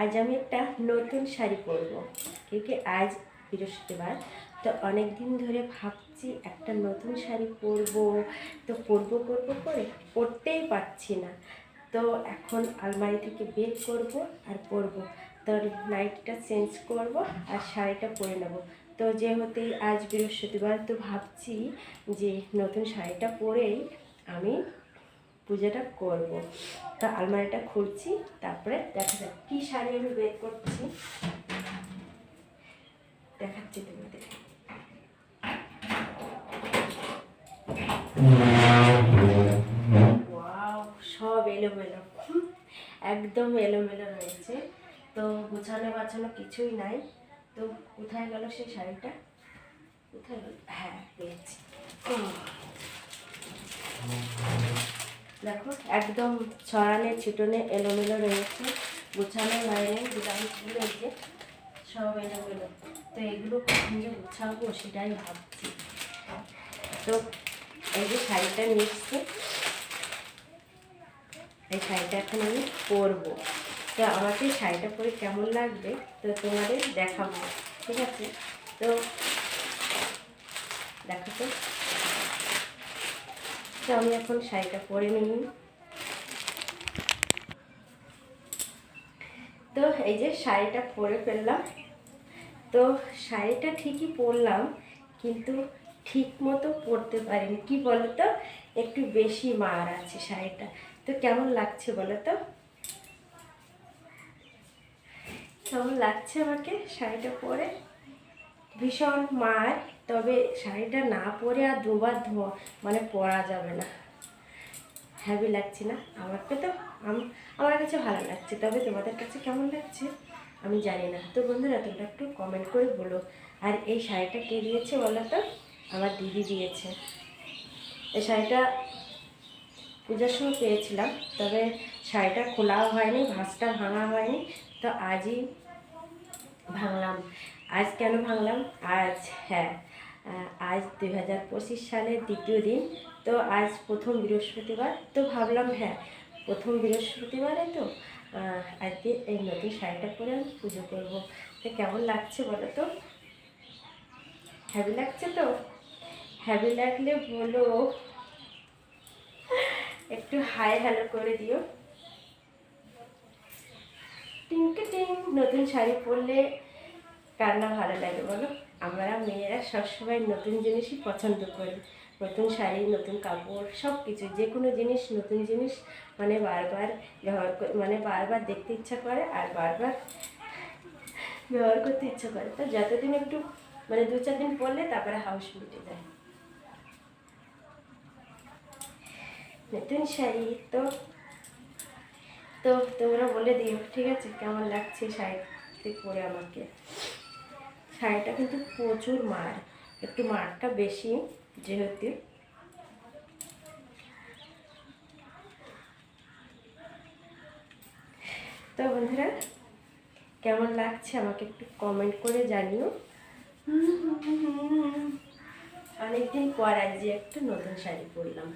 আজ আমি একটা নতুন শাড়ি পরবো। কি আজ বৃহস্পতিবার। তো অনেক দিন ধরে ভাবছি একটা নতুন শাড়ি পরবো। তো পরবো পরবো করে পরতেই পারছি না। তো এখন আলমারি থেকে বের করব আর পরবো। তো নাইটটা চেঞ্জ করব আর শাড়িটা পরে নেব। তো যেহেতু আজ বৃহস্পতিবার, তো ভাবছি যে নতুন শাড়িটা পরেই আমি পুজোটা করব। তো আলমারিটা খুলছি, তারপরে দেখা যাক কী শাড়ি আমি বের করছি। দেখাচ্ছি তোমাদের। সব এলোমেলো। একদম এলোমেলো রয়েছে। তো গোছানো বাছানো কিছুই নাই। তো কোথায় গেল সেই শাড়িটা? কোথায় গেল? হ্যাঁ পেয়েছি। দেখো, একদম ছড়ানে, ছিটনে, এলোমেলো রয়েছে গোছানো হয়নি ব্লাউজগুলো এই সব এলোমেলো। তো এগুলো কখন যে গোছাবো সেটাই ভাবছি। তো এই যে শাড়িটা নিচ্ছি, এই শাড়িটা এখন আমি পরবো। তো আমাকে শাড়িটা পরে কেমন লাগবে, তো তোমাদের দেখাবো, ঠিক আছে? তো দেখো তো। তো আমি এখন শাড়িটা পরে নিই। তো এই যে শাড়িটা পরে ফেললাম। তো শাড়িটা ঠিকই পরলাম, কিন্তু ঠিক মতো পরতে পারিনি। কি বলো তো একটু বেশি মার আছে শাড়িটা। তো কেমন লাগছে বলো তো কেমন লাগছে আমাকে শাড়িটা পরে? ভীষণ মার, তবে শাড়িটা না পরে আর দুবার ধোয়া মানে পরা যাবে না। হ্যাভি লাগছে না? আমাকে তো আমার কাছে ভালো লাগছে, তবে তোমাদের কাছে কেমন লাগছে? আমি জানি না। তো বন্ধুরা, তোমরা একটু কমেন্ট করে বলো। আর এই শাড়িটা কে দিয়েছে বলো তো? আমার দিদি দিয়েছে। এই শাড়িটা পূজার সময় পেয়েছিলাম, তবে শাড়িটা খোলাও হয়নি, ভাঁজটা ভাঙা হয়নি, তো আজই ভাঙলাম। আজ কেন ভাঙলাম? আজ হ্যাঁ আজ দুই হাজার পঁচিশ সালের দ্বিতীয় দিন। তো আজ প্রথম বৃহস্পতিবার। তো ভাবলাম হ্যাঁ প্রথম বৃহস্পতিবারে তো আজকে এই নতুন শাড়িটা পরে আমি পুজো করব। তো কেমন লাগছে বলো তো? হ্যাভি লাগছে তো? হ্যাভি লাগলে বলো। একটু হাই হ্যালো করে দিও। টিঙ্কে টিং, নতুন শাড়ি পরলে কার না ভালো লাগে বলো? আমরা মেয়েরা সবসময় নতুন জিনিসই পছন্দ করি। নতুন শাড়ি, নতুন কাপড় সব কিছু যে কোনো জিনিস, নতুন জিনিস মানে বারবার ব্যবহার মানে বারবার দেখতে ইচ্ছা করে আর বারবার ব্যবহার করতে ইচ্ছা করে। তো যতদিন একটু মানে দু চার দিন পরলে তারপরে হাউস মিটে যায়। নতুন শাড়ি তো তো তোমরা বলে দিও, ঠিক আছে? কেমন লাগছে শাড়িটি পরে আমাকে? শাড়িটা কিন্তু প্রচুর মার একটু মারটা বেশি যেহেতু। তো বন্ধুরা কেমন লাগছে আমাকে একটু কমেন্ট করে জানিও। অনেকদিন পর আজ একটা নতুন শাড়ি পরলাম।